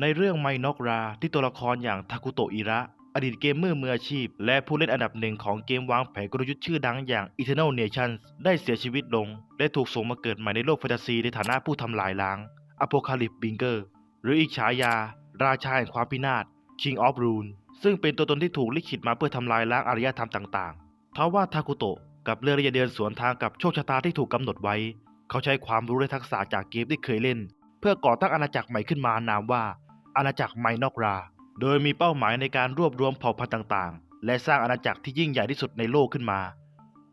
ในเรื่องไมนอกราที่ตัวละครอย่างทาคุโตอิระ อดีตเกมเมอร์มืออาชีพ และผู้เล่นอันดับหนึ่งของเกมวางแผนกลยุทธ์ชื่อดังอย่าง Eternal Nations ได้เสียชีวิตลง และถูกส่งมาเกิดใหม่ในโลกแฟนตาซีในฐานะผู้ทำลายล้าง Apocalypse binger หรืออีกฉายา ราชาแห่งความพินาศ King of Rune ซึ่งเป็นตัวตนที่ถูกลิขิตมาเพื่อทำลายล้างอารยธรรมต่างๆ ทว่าทาคุโตะกับเลือกที่จะเดินสวนทางกับโชคชะตาที่ถูกกำหนดไว้ เขาใช้ความรู้และทักษะจากเกมที่เคยเล่น เพื่อก่อตั้งอาณาจักรใหม่ขึ้นมานามว่า อาณาจักรไมนอกรา โดยมีเป้าหมายในการรวบรวมเผ่าพันธุ์ต่างๆ และสร้างอาณาจักรที่ยิ่งใหญ่ที่สุดในโลกขึ้นมา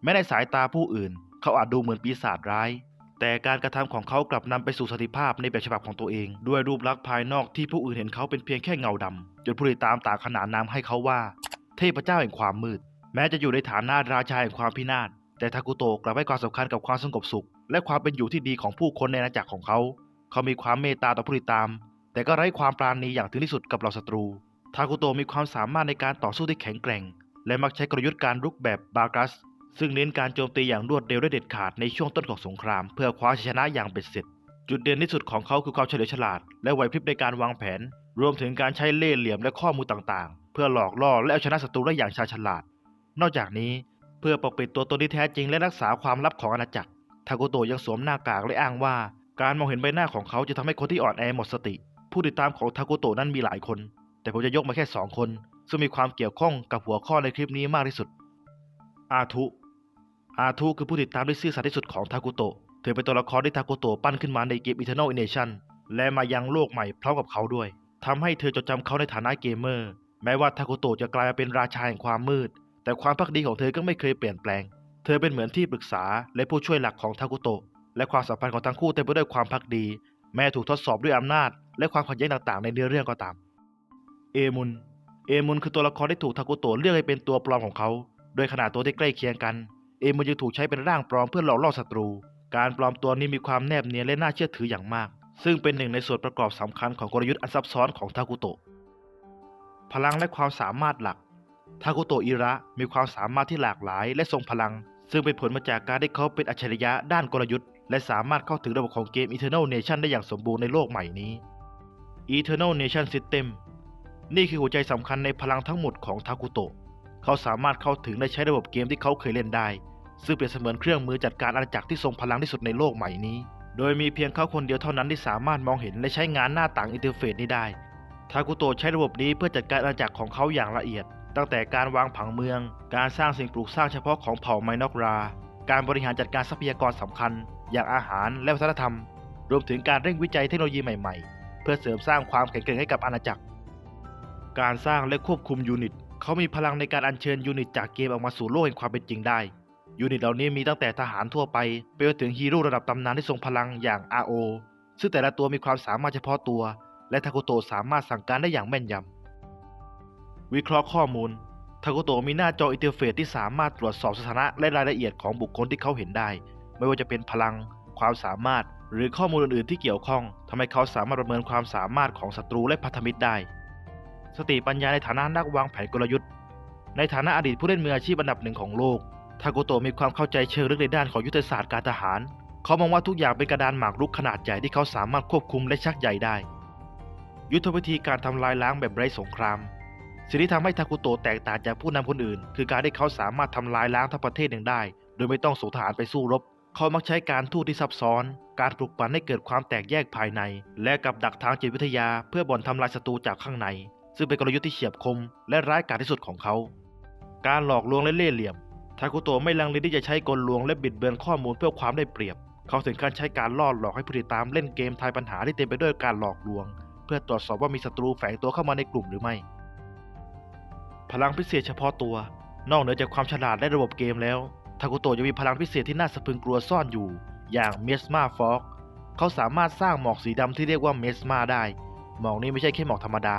แม้ในสายตาผู้อื่น เขาอาจดูเหมือนปีศาจร้าย แต่การกระทำของเขากลับนำไปสู่สติภาพในแบบฉบับของตัวเอง ด้วยรูปลักษณ์ภายนอกที่ผู้อื่นเห็นเขาเป็นเพียงแค่เงาดำจนผู้ติดตามต่างขนานนามให้เขาว่า เทพเจ้าแห่งความมืด แม้จะอยู่ในฐานะราชาแห่งความพินาศแต่ทากุโตะกลับให้ความสำคัญกับความสงบสุข และความเป็นอยู่ที่ดีของผู้คนในอาณาจักรของเขา เขามีความเมตตาต่อผู้ติดตาม แต่ก็ไร้ความปราณีอย่างถึงที่สุดกับเหล่าศัตรู ทากุโตมีความสามารถในการต่อสู้ที่แข็งแกร่ง และมักใช้กลยุทธ์การรุกแบบบากัส ซึ่งเน้นการโจมตีอย่างรวดเร็วและเด็ดขาดในช่วงต้นของสงคราม เพื่อคว้าชัยชนะอย่างเบ็ดเสร็จ จุดเด่นที่สุดของเขาคือความเฉลียวฉลาด และไหวพริบในการวางแผน รวมถึงการใช้เล่ห์เหลี่ยมและข้อมูลต่างๆ เพื่อหลอกล่อและเอาชนะศัตรูได้อย่างชาญฉลาด นอกจากนี้เพื่อปกปิดตัวตนที่แท้จริงและรักษาความลับของอาณาจักร ทาโกโตะยังสวมหน้ากากและอ้างว่า การมองเห็นใบหน้าของเขาจะทำให้คนที่อ่อนแอหมดสติ ผู้ติดตามของทาโกโตะนั้นมีหลายคน แต่ผมจะยกมาแค่สองคน ซึ่งมีความเกี่ยวข้องกับหัวข้อในคลิปนี้มากที่สุด อาทุ อาทุคือผู้ติดตามที่ซื่อสัตย์ที่สุดของทาโกโตะเธอเป็นตัวละครที่ทาโกโตะปั้นขึ้นมาในเกม Eternal Nation และมายังโลกใหม่พร้อมกับเขาด้วยทำให้เธอจดจำเขาในฐานะเกมเมอร์ แม้ว่าทาโกโตะจะกลายมาเป็นราชาแห่งความมืด แต่ความพักดีของเธอก็ไม่เคยเปลี่ยนแปลง เธอเป็นเหมือนที่ปรึกษาและผู้ช่วยหลักของทาโกโตะ และความสัมพันธ์ของทั้งคู่เต็มไปด้วยความพักดี แม้ถูกทดสอบด้วยอำนาจ และความขัดแย้งต่างๆ ในเนื้อเรื่องก็ตาม เอมุน เอมุนคือตัวละครที่ถูกทากุโตะเลือกให้เป็นตัวปลอมของเขา โดยขนาดตัวที่ใกล้เคียงกัน เอมุนยังถูกใช้เป็นร่างปลอมเพื่อหลอกล่อศัตรู การปลอมตัวนี้มีความแนบเนียนและน่าเชื่อถืออย่างมาก ซึ่งเป็นหนึ่งในส่วนประกอบสำคัญของกลยุทธ์อันซับซ้อนของทากุโตะ พลังและความสามารถหลัก ทากุโตะอิระมีความสามารถที่หลากหลาย และทรงพลัง ซึ่งเป็นผลมาจากการที่เขาเป็นอัจฉริยะด้านกลยุทธ์ และสามารถเข้าถึงระบบของเกม Eternal Nation ได้อย่างสมบูรณ์ในโลกใหม่นี้ Eternal Nation System นี่คือหัวใจสำคัญในพลังทั้งหมดของทากุโตะ เขาสามารถเข้าถึงและใช้ระบบเกมที่เขาเคยเล่นได้ ซึ่งเปรียบเสมือนเครื่องมือจัดการอาณาจักรที่ทรงพลังที่สุดในโลกใหม่นี้ โดยมีเพียงเขาคนเดียวเท่านั้นที่สามารถมองเห็นและใช้งานหน้าต่างอินเทอร์เฟซนี้ได้ ทากุโตะใช้ระบบนี้เพื่อจัดการอาณาจักรของเขาอย่างละเอียด ตั้งแต่การวางผังเมือง การสร้างสิ่งปลูกสร้างเฉพาะของเผ่าไมนอกรา การบริหารจัดการทรัพยากรสำคัญ อย่างอาหารและวัฒนธรรม รวมถึงการเร่งวิจัยเทคโนโลยีใหม่ๆ เพื่อเสริมสร้างความแข็งแกร่งให้กับอาณาจักร การสร้างและควบคุมยูนิตเขามีพลังในการอัญเชิญยูนิตจากเกมออกมาสู่โลกแห่งความเป็นจริงได้ ยูนิตเหล่านี้มีตั้งแต่ทหารทั่วไปไปจนถึงฮีโร่ระดับตำนานที่ทรงพลังอย่าง RO ซึ่งแต่ละตัวมีความสามารถเฉพาะตัว และทากุโตสามารถสั่งการได้อย่างแม่นยำ วิเคราะห์ข้อมูลทากุโตมีหน้าจออินเทอร์เฟซที่สามารถตรวจสอบสถานะและรายละเอียดของบุคคลที่เขาเห็นได้ ไม่ว่าจะเป็นพลัง ความสามารถ หรือข้อมูลอื่นๆที่เกี่ยวข้องทำให้เขาสามารถประเมินความสามารถของศัตรูและพันธมิตรได้ สติปัญญาในฐานะนักวางแผนกลยุทธ์ ในฐานะอดีตผู้เล่นมืออาชีพอันดับหนึ่งของโลก ทาโกโตะมีความเข้าใจเชิงลึกในด้านของยุทธศาสตร์การทหาร เขามองว่าทุกอย่างเป็นกระดานหมากรุกขนาดใหญ่ที่เขาสามารถควบคุมและชักใหญ่ได้ ยุทธวิธีการทำลายล้างแบบไร้สงครามสิ่งที่ทำให้ทากุโตะแตกต่างจากผู้นำคนอื่น คือการที่เขาสามารถทำลายล้างทั้งประเทศหนึ่งได้ โดยไม่ต้องส่งทหารไปสู้รบ เขามักใช้การทูตที่ซับซ้อน การปลุกปั่นให้เกิดความแตกแยกภายใน และกับดักทางจิตวิทยาเพื่อบ่อนทำลายศัตรูจากข้างใน ซึ่งเป็นกลยุทธ์ที่เฉียบคม และร้ายกาจที่สุดของเขา การหลอกลวงและเล่ห์เหลี่ยม ทากุโตะไม่ลังเลที่จะใช้กลลวงและบิดเบือนข้อมูลเพื่อความได้เปรียบ เขาถึงขั้นใช้การล่อหลอกให้ผู้ติดตามเล่นเกมทายปัญหาที่เต็มไปด้วยการหลอกลวง เพื่อตรวจสอบว่ามีศัตรูแฝงตัวเข้ามาในกลุ่มหรือไม่ พลังพิเศษเฉพาะตัว นอกเหนือจากความฉลาดและระบบเกมแล้ว ทากุโตะยังมีพลังพิเศษที่น่าสะพรึงกลัวซ่อนอยู่ อย่างเมสมาฟอกเขาสามารถสร้างหมอกสีดำที่เรียกว่าเมสมาได้ หมอกนี้ไม่ใช่แค่หมอกธรรมดา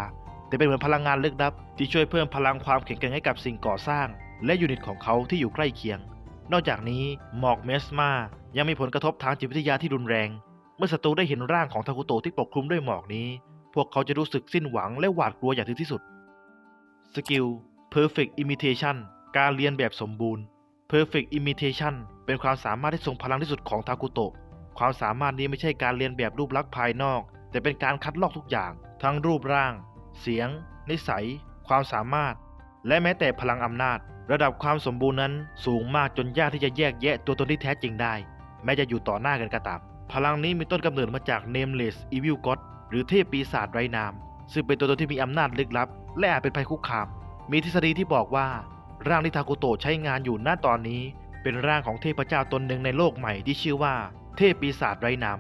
แต่เป็นเหมือนพลังงานลึกลับ ที่ช่วยเพิ่มพลังความแข็งแกร่งให้กับสิ่งก่อสร้าง และยูนิตของเขาที่อยู่ใกล้เคียง นอกจากนี้หมอกเมสมายังมีผลกระทบทางจิตวิทยาที่รุนแรง เมื่อศัตรูได้เห็นร่างของทากุโตะที่ปกคลุมด้วยหมอกนี้ พวกเขาจะรู้สึกสิ้นหวังและหวาดกลัวอย่างถึงที่สุดสกิล Perfect Imitation การเรียนแบบสมบูรณ์ Perfect Imitation เป็นความสามารถที่ทรงพลังที่สุดของทากุโตะ ความสามารถนี้ไม่ใช่การเรียนแบบรูปลักษณ์ภายนอกแต่แต่เป็นการคัดลอกทุกอย่าง ทั้งรูปร่าง เสียง นิสัย ความสามารถ และแม้แต่พลังอำนาจ ระดับความสมบูรณ์นั้นสูงมากจนยากที่จะแยกแยะตัวตนที่แท้จริงได้ แม้จะอยู่ต่อหน้ากันก็ตาม พลังนี้มีต้นกำเนิดมาจาก Nameless Evil God หรือเทพปีศาจไร้นาม ซึ่งเป็นตัวตนที่มีอำนาจลึกลับ และอาจเป็นภัยคุกคาม มีทฤษฎีที่บอกว่า ร่างที่ทากุโตะใช้งานอยู่ณตอนนี้ เป็นร่างของเทพเจ้าตนหนึ่งในโลกใหม่ที่ชื่อว่า เทพปีศาจไร้นาม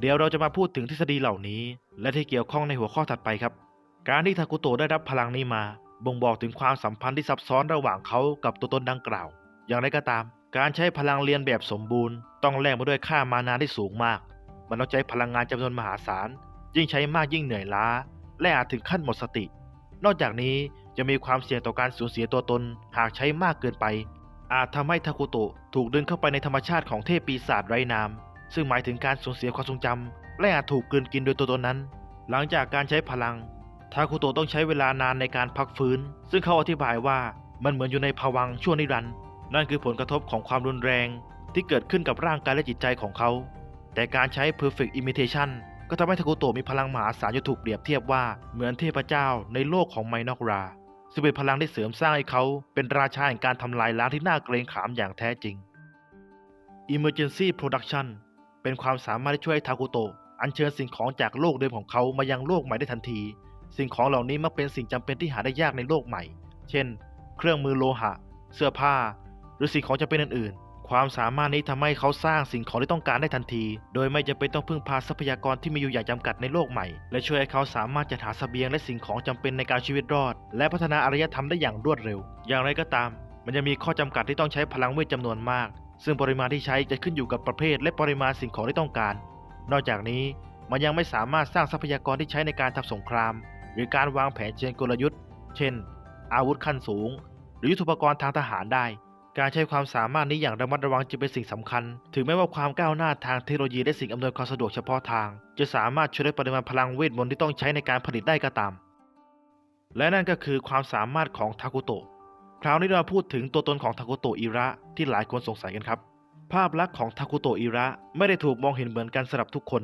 เดี๋ยวเราจะมาพูดถึงทฤษฎีเหล่านี้ และที่เกี่ยวข้องในหัวข้อถัดไปครับ การที่ทากุโตะได้รับพลังนี้มา บ่งบอกถึงความสัมพันธ์ที่ซับซ้อนระหว่างเขากับตัวตนดังกล่าว อย่างไรก็ตาม การใช้พลังเรียนแบบสมบูรณ์ ต้องแลกมาด้วยค่ามานาที่สูงมาก มันต้องใช้พลังงานจำนวนมหาศาลยิ่งใช้มากยิ่งเหนื่อยล้า และอาจถึงขั้นหมดสติ นอกจากนี้ ยังมีความเสี่ยงต่อการสูญเสียตัวตนหากใช้มากเกินไป อาจทำให้ทาคุโตะถูกดึงเข้าไปในธรรมชาติของเทพปีศาจไร้นาม ซึ่งหมายถึงการสูญเสียความทรงจำและอาจถูกกืนกินโดยตัวตนนั้น หลังจากการใช้พลังทาคุโตะต้องใช้เวลานานในการพักฟื้น ซึ่งเขาอธิบายว่ามันเหมือนอยู่ในภวังชั่วนิรันดร์นั่นคือผลกระทบของความรุนแรง ที่เกิดขึ้นกับร่างกายและจิตใจของเขา แต่การใช้ perfect imitation ก็ทำให้ทาคุโตะมีพลังมหาศาลจนถูกเปรียบเทียบว่าเหมือนเทพเจ้าในโลกของไมนอกรา ซึ่งเป็นพลังที่เสริมสร้างให้เขาเป็นราชาแห่งการทำลายล้างที่น่าเกรงขามอย่างแท้จริง Emergency Production เป็นความสามารถที่ช่วยให้ทาคุโตะอัญเชิญสิ่งของจากโลกเดิมของเขามายังโลกใหม่ได้ทันที สิ่งของเหล่านี้มักเป็นสิ่งจำเป็นที่หาได้ยากในโลกใหม่ เช่น เครื่องมือโลหะ เสื้อผ้า หรือสิ่งของจำเป็นอื่น ความสามารถนี้ทำให้เขาสร้างสิ่งของที่ต้องการได้ทันที โดยไม่จำเป็นต้องพึ่งพาทรัพยากรที่มีอยู่อย่างจำกัดในโลกใหม่ และช่วยให้เขาสามารถจัดหาเสบียงและสิ่งของจำเป็นในการชีวิตรอด และพัฒนาอารยธรรมได้อย่างรวดเร็ว อย่างไรก็ตาม มันยังมีข้อจำกัดที่ต้องใช้พลังเวทจำนวนมาก ซึ่งปริมาณที่ใช้จะขึ้นอยู่กับประเภท และปริมาณสิ่งของที่ต้องการ นอกจากนี้มันยังไม่สามารถสร้างทรัพยากรที่ใช้ในการทำสงคราม หรือการวางแผนเชิงกลยุทธ์ เช่น อาวุธขั้นสูง หรือยุทโธปกรณ์ทางทหารได้ การใช้ความสามารถนี้อย่างระมัดระวังจึงเป็นสิ่งสำคัญ ถึงแม้ว่าความก้าวหน้าทางเทคโนโลยีและสิ่งอำนวยความสะดวกเฉพาะทาง จะสามารถช่วยลดปริมาณพลังเวทมนต์ที่ต้องใช้ในการผลิตได้ก็ตาม และนั่นก็คือความสามารถของทาคุโตะ คราวนี้เรามาพูดถึงตัวตนของทาคุโตะอิระที่หลายคนสงสัยกันครับ ภาพลักษณ์ของทาคุโตะอิระไม่ได้ถูกมองเห็นเหมือนกันสำหรับทุกคน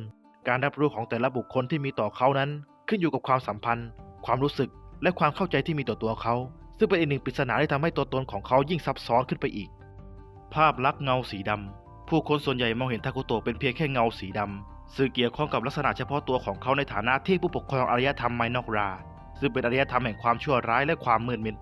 การรับรู้ของแต่ละบุคคลที่มีต่อเขานั้น ขึ้นอยู่กับความสัมพันธ์ ความรู้สึก และความเข้าใจที่มีต่อตัวเขา ซึ่งเป็นอีกหนึ่งปริศนาที่ทำให้ตัวตนของเขายิ่งซับซ้อนขึ้นไปอีก ภาพลักษณ์เงาสีดำผู้คนส่วนใหญ่มองเห็นทาคุโตะเป็นเพียงแค่เงาสีดำซึ่งเกี่ยวข้องกับลักษณะเฉพาะตัวของเขาในฐานะที่ผู้ปกครองอารยธรรมไมนอกรา ซึ่งเป็นอารยธรรมแห่งความชั่วร้ายและความมืดมิด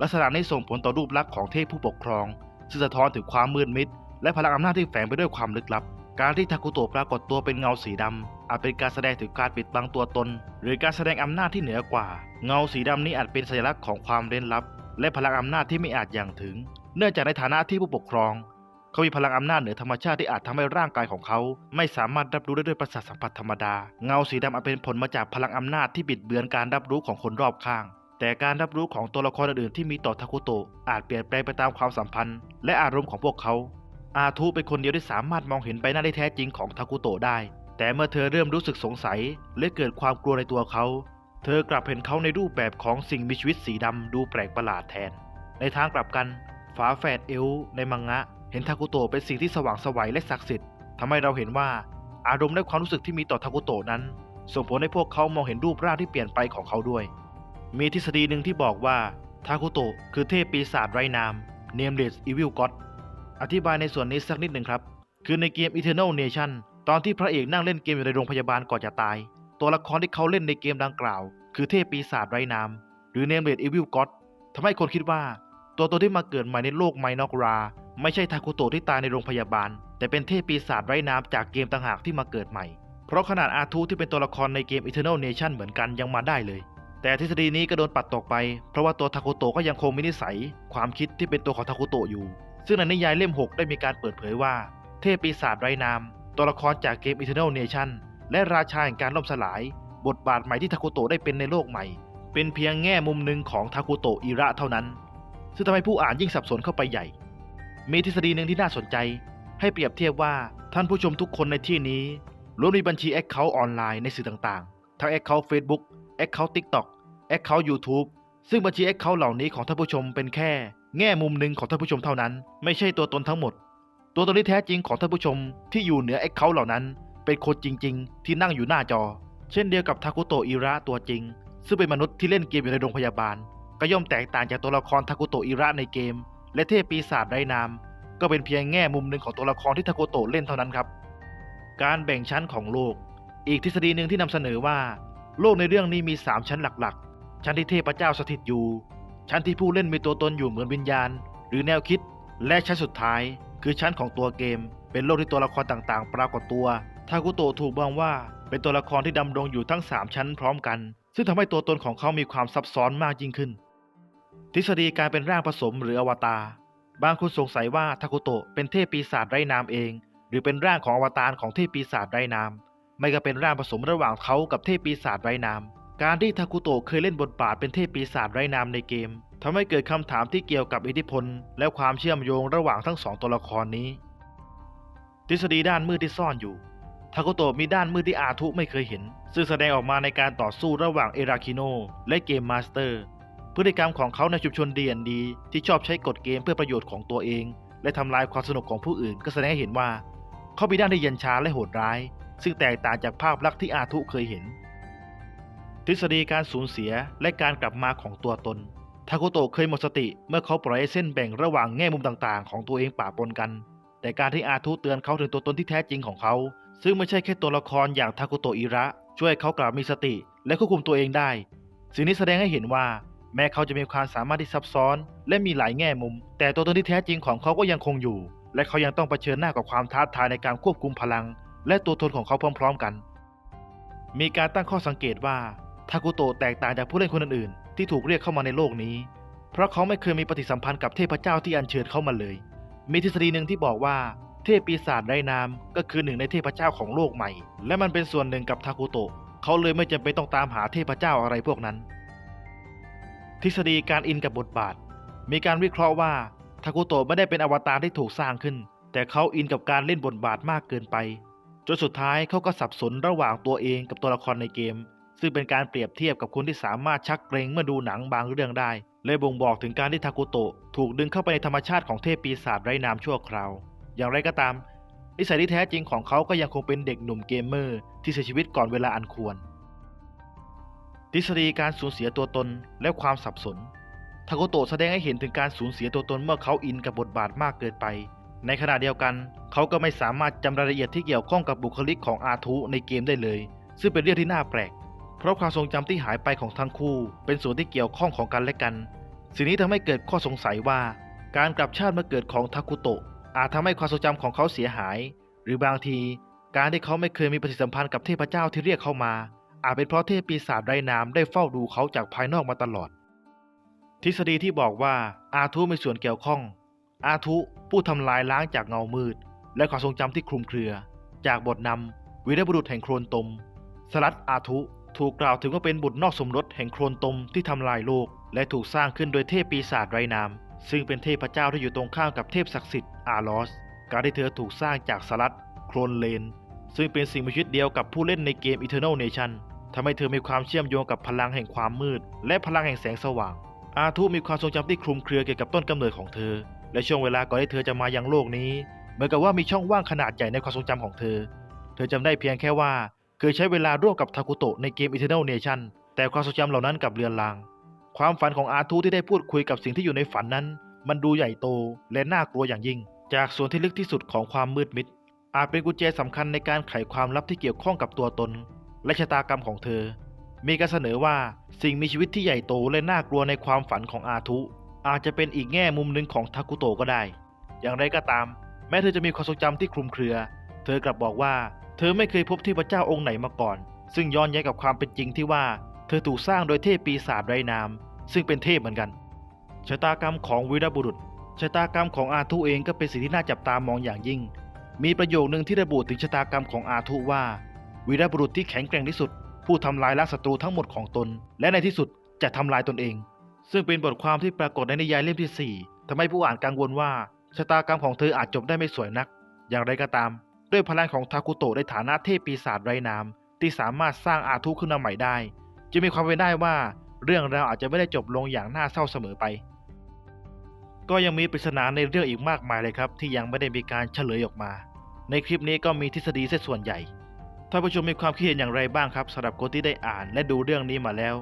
ลักษณะนี้ส่งผลต่อรูปลักษณ์ของเทพผู้ปกครอง ซึ่งสะท้อนถึงความมืดมิดและพลังอำนาจที่แฝงไปด้วยความลึกลับ การที่ทาคุโตะปรากฏตัวเป็นเงาสีดำอาจเป็นการแสดงถึงการปิดบังตัวตน หรือการแสดงอำนาจที่เหนือกว่า เงาสีดำนี้อาจเป็นสัญลักษณ์ของความเร้นลับ และพลังอำนาจที่ไม่อาจอย่างถึง เนื่องจากในฐานะที่ผู้ปกครอง เขามีพลังอำนาจเหนือธรรมชาติที่อาจทำให้ร่างกายของเขา ไม่สามารถรับรู้ได้ด้วยประสาทสัมผัสธรรมดา เงาสีดำอาจเป็นผลมาจากพลังอำนาจที่บิดเบือนการรับรู้ของคนรอบข้าง แต่การรับรู้ของตัวละครอื่นๆที่มีต่อทาคุโตะอาจเปลี่ยนแปลงไปตามความสัมพันธ์ และอารมณ์ของพวกเขา อาทูเป็นคนเดียวที่สามารถมองเห็นใบหน้าที่แท้จริงของทาคุโตะได้ แต่เมื่อเธอเริ่มรู้สึกสงสัย และเกิดความกลัวในตัวเขา เธอกลับเห็นเขาในรูปแบบของสิ่งมีชีวิตสีดำดูแปลกประหลาดแทน ในทางกลับกันฝาแฝดเอลในมังงะ เห็นทาคุโตะเป็นสิ่งที่สว่างสวัยและศักดิ์สิทธิ์ทำให้เราเห็นว่าอารมณ์และความรู้สึกที่มีต่อทาคุโตะนั้น ส่งผลให้พวกเขามองเห็นรูปร่างที่เปลี่ยนไปของเขาด้วย มีทฤษฎีหนึ่งที่บอกว่าทาคุโตะคือเทพปีศาจไร้นาม Nameless Evil God อธิบายในส่วนนี้สักนิดหนึ่งครับ คือในเกม Eternal Nation ตอนที่พระเอกนั่งเล่นเกมอยู่ในโรงพยาบาลก่อนจะตาย ตัวละครที่เขาเล่นในเกมดังกล่าว คือเทพปีศาจไร้นามหรือ Nameless Evil God ทำให้คนคิดว่า ตัวตนที่มาเกิดใหม่ในโลกไมนอกรา ไม่ใช่ทาคุโตะที่ตายในโรงพยาบาล แต่เป็นเทพปีศาจไร้นามจากเกมต่างหากที่มาเกิดใหม่ เพราะขนาดอาทูที่เป็นตัวละครในเกม Eternal Nation เหมือนกันยังมาได้เลย แต่ทฤษฎีนี้ก็โดนปัดตกไป เพราะว่าตัวทาคุโตะก็ยังคงมีนิสัย ความคิดที่เป็นตัวของทาคุโตะอยู่ ซึ่งในนิยายเล่ม 6 ได้มีการเปิดเผยว่า เทพปีศาจไร้นามตัวละครจากเกม Eternal Nation และราชาแห่งการล่มสลาย บทบาทใหม่ที่ทาคุโตะได้เป็นในโลกใหม่ เป็นเพียงแง่มุมหนึ่งของทาคุโตะอิระเท่านั้น ซึ่งทำให้ผู้อ่านยิ่งสับสนเข้าไปใหญ่ มีทฤษฎีหนึ่งที่น่าสนใจ ให้เปรียบเทียบว่าท่านผู้ชมทุกคนในที่นี้ล้วนมีบัญชี Account ออนไลน์ในสื่อต่างๆ ทั้ง Account Facebook Account TikTok Account YouTube ซึ่งบัญชี Account เหล่านี้ของท่านผู้ชมเป็นแค่ แง่มุมหนึ่งของท่านผู้ชมเท่านั้น ไม่ใช่ตัวตนทั้งหมด ตัวตนที่แท้จริงของท่านผู้ชมที่อยู่เหนือ Account เหล่านั้น เป็นคนจริง ๆ ที่นั่งอยู่หน้าจอ เช่นเดียวกับทาคุโตะอิระตัวจริง ซึ่งเป็นมนุษย์ที่เล่นเกมอยู่ในโรงพยาบาล ก็ย่อมแตกต่างจากตัวละครทาคุโตะอิระในเกม และเทพปีศาจไร้นาม ก็เป็นเพียงแง่มุมหนึ่งของตัวละครที่ทาคุโตะเล่นเท่านั้นครับ การแบ่งชั้นของโลก อีกทฤษฎีหนึ่งที่นำเสนอว่า โลกในเรื่องนี้มี 3 ชั้นหลักๆ ชั้นที่เทพเจ้าสถิตอยู่ ชั้นที่ผู้เล่นมีตัวตนอยู่เหมือนวิญญาณ หรือแนวคิด และชั้นสุดท้าย คือชั้นของตัวเกม เป็นโลกที่ตัวละครต่างๆ ปรากฏตัว ทากุโตะถูกมองว่าเป็นตัวละครที่ดำรงอยู่ทั้ง 3 ชั้นพร้อมกัน ซึ่งทำให้ตัวตนของเขามีความซับซ้อนมากยิ่งขึ้น ทฤษฎีการเป็นร่างผสมหรืออวตารบางคนสงสัยว่าทากุโตะเป็นเทพปีศาจไร้นามเอง หรือเป็นร่างของอวตารของเทพปีศาจไร้นาม ไม่ก็เป็นร่างผสมระหว่างเขากับเทพปีศาจไร้นาม การที่ทาคุโตะเคยเล่นบทบาทเป็นเทพปีศาจไร้นามในเกมทำให้เกิดคำถามที่เกี่ยวกับอิทธิพล และความเชื่อมโยงระหว่างทั้งสองตัวละครนี้ ทฤษฎีด้านมืดที่ซ่อนอยู่ ทาคุโตะมีด้านมืดที่อาทุไม่เคยเห็น ซึ่งแสดงออกมาในการต่อสู้ระหว่างเอราคิโนและเกมมาสเตอร์ พฤติกรรมของเขาในชุมชน D&D ที่ชอบใช้กฎเกมเพื่อประโยชน์ของตัวเอง และทำลายความสนุกของผู้อื่นก็แสดงให้เห็นว่า เขามีด้านที่เย็นชาและโหดร้าย ซึ่งแตกต่างจากภาพลักษณ์ที่อาทุเคยเห็น ทฤษฎีการสูญเสียและการกลับมาของตัวตนทาคุโตะเคยหมดสติเมื่อเขาปล่อยให้เส้นแบ่งระหว่างแง่มุมต่างๆ ของตัวเองปะปนกัน แต่การที่อาทุเตือนเขาถึงตัวตนที่แท้จริงของเขา ซึ่งไม่ใช่แค่ตัวละครอย่างทาคุโตอิระ ช่วยเขากลับมีสติ และควบคุมตัวเองได้ สิ่งนี้แสดงให้เห็นว่า แม้เขาจะมีความสามารถที่ซับซ้อน และมีหลายแง่มุม แต่ตัวตนที่แท้จริงของเขาก็ยังคงอยู่ และเขายังต้องเผชิญหน้ากับความท้าทายในการควบคุมพลัง และตัวตนของเขาพร้อม ๆ กัน มีการตั้งข้อสังเกตว่าทาคุโตแตกต่างจากผู้เล่นคนอื่นๆ ที่ถูกเรียกเข้ามาในโลกนี้ เพราะเขาไม่เคยมีปฏิสัมพันธ์กับเทพเจ้าที่อัญเชิญเข้ามาเลย มีทฤษฎีหนึ่งที่บอกว่า เทพปีศาจไร้นามก็คือหนึ่งในเทพเจ้าของโลกใหม่ และมันเป็นส่วนหนึ่งกับทาคุโตะเขาเลยไม่จำเป็นต้องตามหาเทพเจ้าอะไรพวกนั้น ทฤษฎีการอินกับบทบาท มีการวิเคราะห์ว่าทาคุโตะไม่ได้เป็นอวตารที่ถูกสร้างขึ้น แต่เขาอินกับการเล่นบทบาทมากเกินไปจนสุดท้ายเขาก็สับสนระหว่างตัวเองกับตัวละครในเกม ซึ่งเป็นการเปรียบเทียบกับคนที่สามารถชักเกรงเมื่อดูหนังบางเรื่องได้ เลยบ่งบอกถึงการที่ทาคุโตะถูกดึงเข้าไปในธรรมชาติของเทพปีศาจไร้นามชั่วคราว อย่างไรก็ตาม นิสัยที่แท้จริงของเขาก็ยังคงเป็นเด็กหนุ่มเกมเมอร์ที่เสียชีวิตก่อนเวลาอันควร ทฤษฎีการสูญเสียตัวตนและความสับสน ทาโกโตะแสดงให้เห็นถึงการสูญเสียตัวตนเมื่อเขาอินกับบทบาทมากเกินไป ในขณะเดียวกัน เขาก็ไม่สามารถจำรายละเอียดที่เกี่ยวข้องกับบุคลิกของอาทุในเกมได้เลย ซึ่งเป็นเรื่องที่น่าแปลก เพราะความทรงจำที่หายไปของทั้งคู่ เป็นส่วนที่เกี่ยวข้องของกันและกัน สิ่งนี้ทำให้เกิดข้อสงสัยว่า การกลับชาติมาเกิดของทาคุโตะ อาจทำให้ความทรงจำของเขาเสียหาย หรือบางทีการที่เขาไม่เคยมีปฏิสัมพันธ์กับเทพเจ้าที่เรียกเขามา อาจเป็นเพราะเทพปีศาจไร้นามได้เฝ้าดูเขาจากภายนอกมาตลอด ทฤษฎีที่บอกว่าอาทุมีส่วนเกี่ยวข้อง อาทุผู้ทำลายล้างจากเงามืด และความทรงจำที่คลุมเครือ จากบทนำวีรบุรุษแห่งโครนตม สลัดอาทุถูกกล่าวถึงว่าเป็นบุตรนอกสมรสแห่งโครนตมที่ทำลายโลก และถูกสร้างขึ้นโดยเทพปีศาจไร้นาม ซึ่งเป็นเทพเจ้าที่อยู่ตรงข้ามกับเทพศักดิ์สิทธิ์อาลอส การที่เธอถูกสร้างจากสลัดโครนเลน ซึ่งเป็นสิ่งมีชีวิตเดียวกับผู้เล่นในเกม Eternal Nation ทำให้เธอมีความเชื่อมโยงกับพลังแห่งความมืด และพลังแห่งแสงสว่าง อาทุมีความทรงจำที่คลุมเครือเกี่ยวกับต้นกำเนิดของเธอ และช่วงเวลาก่อนที่เธอจะมายังโลกนี้ เหมือนกับว่ามีช่องว่างขนาดใหญ่ในความทรงจำของเธอ เธอจำได้เพียงแค่ว่า เคยใช้เวลาร่วมกับทาคุโตะในเกม Eternal Nation แต่ความทรงจำเหล่านั้นกับเลือนลาง ความฝันของอาทุที่ได้พูดคุยกับสิ่งที่อยู่ในฝันนั้น มันดูใหญ่โตและน่ากลัวอย่างยิ่ง จากส่วนที่ลึกที่สุดของความมืดมิด อาจเป็นกุญแจสำคัญในการไขความลับที่เกี่ยวข้องกับตัวตน และชะตากรรมของเธอ มีการเสนอว่าสิ่งมีชีวิตที่ใหญ่โตและน่ากลัวในความฝันของอาทุ อาจจะเป็นอีกแง่มุมหนึ่งของทาคุโตก็ได้ อย่างไรก็ตาม แม้เธอจะมีความทรงจำที่คลุมเครือ เธอกลับบอกว่า เธอไม่เคยพบเทพเจ้าองค์ไหนมาก่อน ซึ่งย้อนแย้งกับความเป็นจริงที่ว่า เธอถูกสร้างโดยเทพปีศาจไร้นาม ซึ่งเป็นเทพเหมือนกัน ชะตากรรมของวีรบุรุษ ชะตากรรมของอาทุเองก็เป็นสิ่งที่น่าจับตามองอย่างยิ่ง มีประโยคนึงที่ระบุถึงชะตากรรมของอาทุว่า วีรบุรุษที่แข็งแกร่งที่สุด ผู้ทำลายล้างศัตรูทั้งหมดของตน และในที่สุดจะทำลายตนเอง ซึ่งเป็นบทความที่ปรากฏในนิยายเล่มที่ 4ทำให้ผู้อ่านกังวลว่าชะตากรรมของเธออาจจบได้ไม่สวยนัก อย่างไรก็ตาม ด้วยพลังของทาคุโตะในฐานะเทพปีศาจไร้นามที่สามารถสร้างอาทุขึ้นมาใหม่ได้ จะมีความเป็นได้ว่าเรื่องราวอาจจะไม่ได้จบลงอย่างน่าเศร้าเสมอไป ก็ยังมีปริศนาในเรื่องอีกมากมายเลยครับ ที่ยังไม่ได้มีการเฉลยออกมา ในคลิปนี้ก็มีทฤษฎีเสียส่วนใหญ่ท่านผู้ชมมีความคิดเห็นอย่างไรบ้างครับสำหรับคนที่ได้อ่านและดูเรื่องนี้มาแล้ว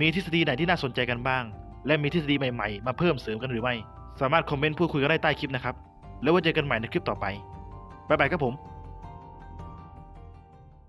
มีทฤษฎีไหนที่น่าสนใจกันบ้าง และมีทฤษฎีใหม่ๆ มาเพิ่มเสริมกันหรือไม่ สามารถคอมเมนต์พูดคุยกันได้ใต้คลิปนะครับ แล้วไว้เจอกันใหม่ในคลิปต่อไปบ๊ายบายครับผม